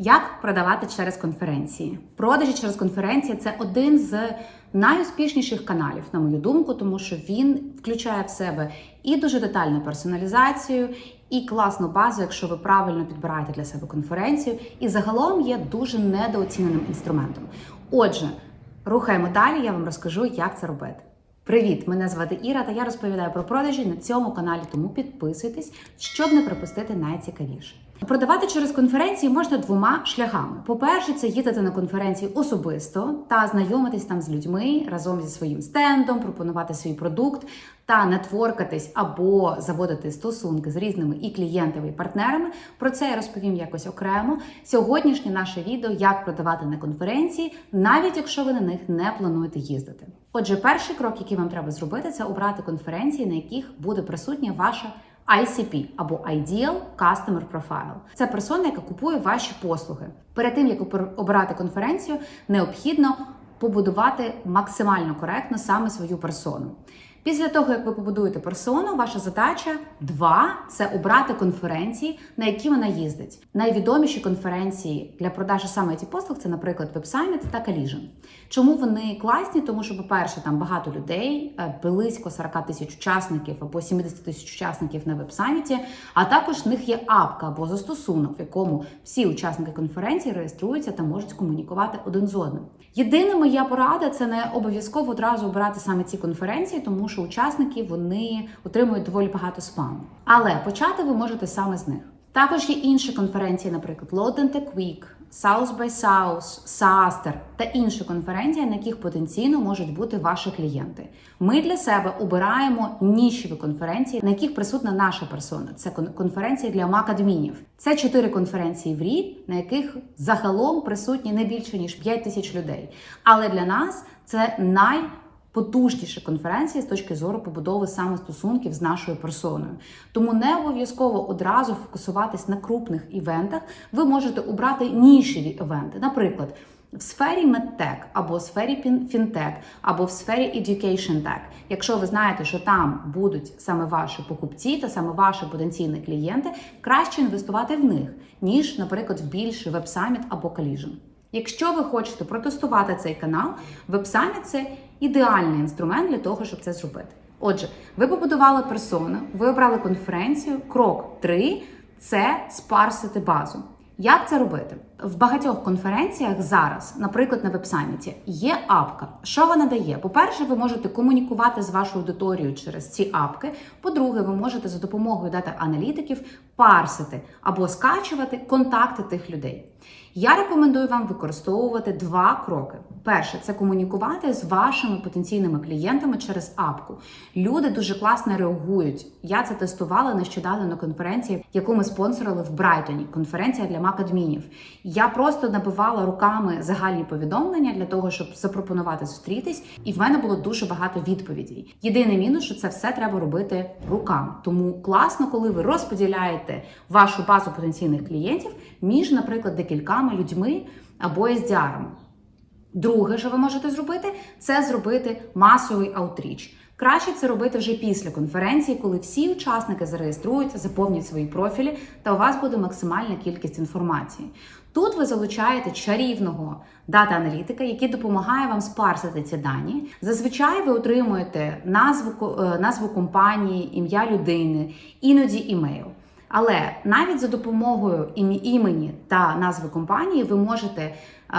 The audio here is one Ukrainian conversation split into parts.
Як продавати через конференції? Продажі через конференції це один з найуспішніших каналів, на мою думку, тому що він включає в себе і дуже детальну персоналізацію, і класну базу, якщо ви правильно підбираєте для себе конференцію, і загалом є дуже недооціненим інструментом. Отже, рухаємо далі. Я вам розкажу, як це робити. Привіт! Мене звати Іра, та я розповідаю про продажі на цьому каналі, тому підписуйтесь, щоб не пропустити найцікавіше. Продавати через конференції можна двома шляхами. По-перше, це їздити на конференції особисто та знайомитись там з людьми разом зі своїм стендом, пропонувати свій продукт та нетворкатись або заводити стосунки з різними і клієнтами, і партнерами. Про це я розповім якось окремо. Сьогоднішнє наше відео як продавати на конференції, навіть якщо ви на них не плануєте їздити. Отже, перший крок, який вам треба зробити, це обрати конференції, на яких буде присутня ваша. ICP або Ideal Customer Profile. Це персона, яка купує ваші послуги. Перед тим як обирати конференцію, необхідно побудувати максимально коректно саме свою персону. Після того, як ви побудуєте персону, ваша задача два це обрати конференції, на які вона їздить. Найвідоміші конференції для продажу саме ці послуг це, наприклад, WebSummit та Collision. Чому вони класні? Тому що, по-перше, там багато людей, е, близько 40 тисяч учасників або 70 тисяч учасників на веб-саміті, а також в них є апка або застосунок, в якому всі учасники конференції реєструються та можуть комунікувати один з одним. Єдина моя порада це не обов'язково одразу обирати саме ці конференції, тому що учасники вони отримують доволі багато спаму. Але почати ви можете саме з них. Також є інші конференції, наприклад, Load Tech Week, South by South, SaaStr та інші конференції, на яких потенційно можуть бути ваші клієнти. Ми для себе обираємо нішеві конференції, на яких присутна наша персона. Це конференції для макадмінів. Це чотири конференції в рік, на яких загалом присутні не більше ніж 5 тисяч людей. Але для нас це най Потужніші конференції з точки зору побудови саме стосунків з нашою персоною. Тому не обов'язково одразу фокусуватись на крупних івентах. Ви можете обрати нішеві івенти, наприклад. В сфері медтек, або в сфері фінтек, або в сфері education tech. Якщо ви знаєте, що там будуть саме ваші покупці та саме ваші потенційні клієнти, краще інвестувати в них, ніж, наприклад, в більший веб-саміт або Collision. Якщо ви хочете протестувати цей канал, веб-саміт – це ідеальний інструмент для того, щоб це зробити. Отже, ви побудували персону, ви обрали конференцію. Крок 3 – це спарсити базу. Як це робити? В багатьох конференціях зараз, наприклад, на веб-саміті, є апка. Що вона дає? По-перше, ви можете комунікувати з вашою аудиторією через ці апки. По-друге, ви можете за допомогою дата аналітиків парсити або скачувати контакти тих людей. Я рекомендую вам використовувати два кроки. Перше це комунікувати з вашими потенційними клієнтами через апку. Люди дуже класно реагують. Я це тестувала нещодавно на конференції, яку ми спонсорили в Брайтоні. Конференція для макадмінів. Я просто набивала руками загальні повідомлення для того, щоб запропонувати зустрітись, і в мене було дуже багато відповідей. Єдиний мінус, що це все треба робити руками. Тому класно, коли ви розподіляєте вашу базу потенційних клієнтів між, наприклад, декількома людьми або SDR-ами. Друге, що ви можете зробити, це зробити масовий аутріч. Краще це робити вже після конференції, коли всі учасники зареєструються, заповнять свої профілі, та у вас буде максимальна кількість інформації. Тут ви залучаєте чарівного дата-аналітика, який допомагає вам спарсити ці дані. Зазвичай ви отримуєте назву е, назву компанії, ім'я людини, іноді імейл. Але навіть за допомогою імені та назви компанії ви можете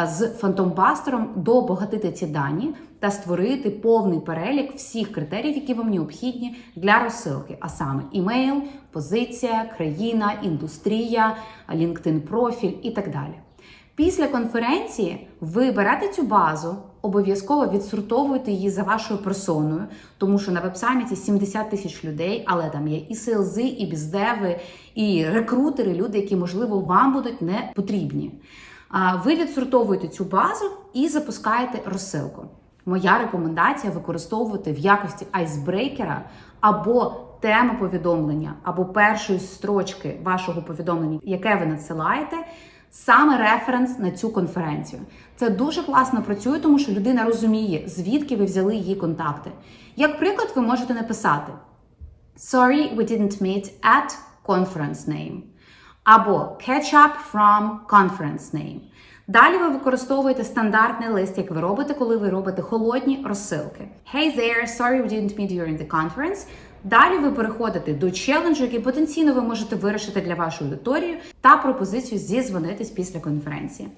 з фантомбастером добагатити ці дані та створити повний перелік всіх критеріїв, які вам необхідні для розсилки, а саме імейл, позиція, країна, індустрія, LinkedIn профіль і так далі. Після конференції ви берете цю базу, обов'язково відсортовуєте її за вашою персоною, тому що на веб-саміті 70 тисяч людей, але там є і селзи, і біздеви, і рекрутери, люди, які, можливо, вам будуть не потрібні. Ви відсортовуєте цю базу і запускаєте розсилку. Моя рекомендація використовувати в якості айсбрейкера або тему повідомлення, або першої строчки вашого повідомлення, яке ви надсилаєте саме референс на цю конференцію. Це дуже класно працює, тому що людина розуміє, звідки ви взяли її контакти. Як приклад, ви можете написати: Sorry, we didn't meet at conference name. або catch up from conference name. Далі ви використовуєте стандартний лист, як ви робите, коли ви робите холодні розсилки. Hey there, sorry we didn't meet during the conference. Далі ви переходите до челенджу, який потенційно ви можете вирішити для вашої аудиторії, та пропозицію зізвонитись після конференції.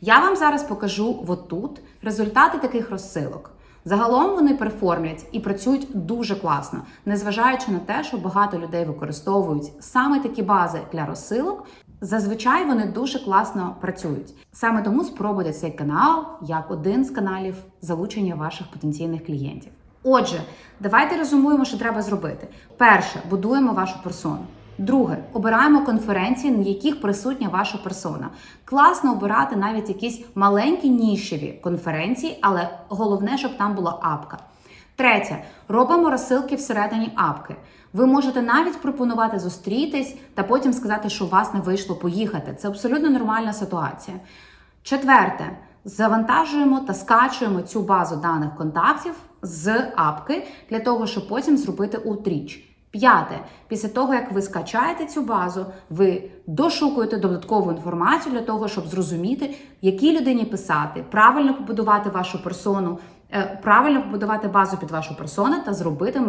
Я вам зараз покажу отут результати таких розсилок. Загалом вони перформлять і працюють дуже класно, незважаючи на те, що багато людей використовують саме такі бази для розсилок. Зазвичай вони дуже класно працюють. Саме тому спробуйте цей канал як один з каналів залучення ваших потенційних клієнтів. Отже, давайте резюмуємо, що треба зробити. Перше, будуємо вашу персону. Друге, обираємо конференції, на яких присутня ваша персона. Класно обирати навіть якісь маленькі нішеві конференції, але головне, щоб там була апка. Третє, робимо розсилки всередині апки. Ви можете навіть пропонувати зустрітись та потім сказати, що у вас не вийшло поїхати. Це абсолютно нормальна ситуація. Четверте, завантажуємо та скачуємо цю базу даних контактів з апки для того, щоб потім зробити утріч. П'яте, після того, як ви скачаєте цю базу, ви дошукуєте додаткову інформацію для того, щоб зрозуміти, якій людині писати, правильно побудувати вашу персону, е, правильно побудувати базу під вашу персону та зробити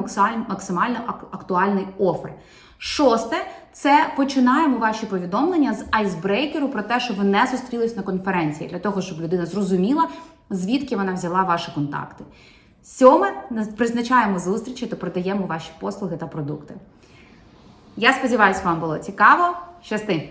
максимально, актуальний офер. Шосте, це починаємо ваші повідомлення з айсбрейкеру про те, що ви не зустрілись на конференції, для того, щоб людина зрозуміла, звідки вона взяла ваші контакти. Сьоме, призначаємо зустрічі та продаємо ваші послуги та продукти. Я сподіваюся, вам було цікаво. Щасти!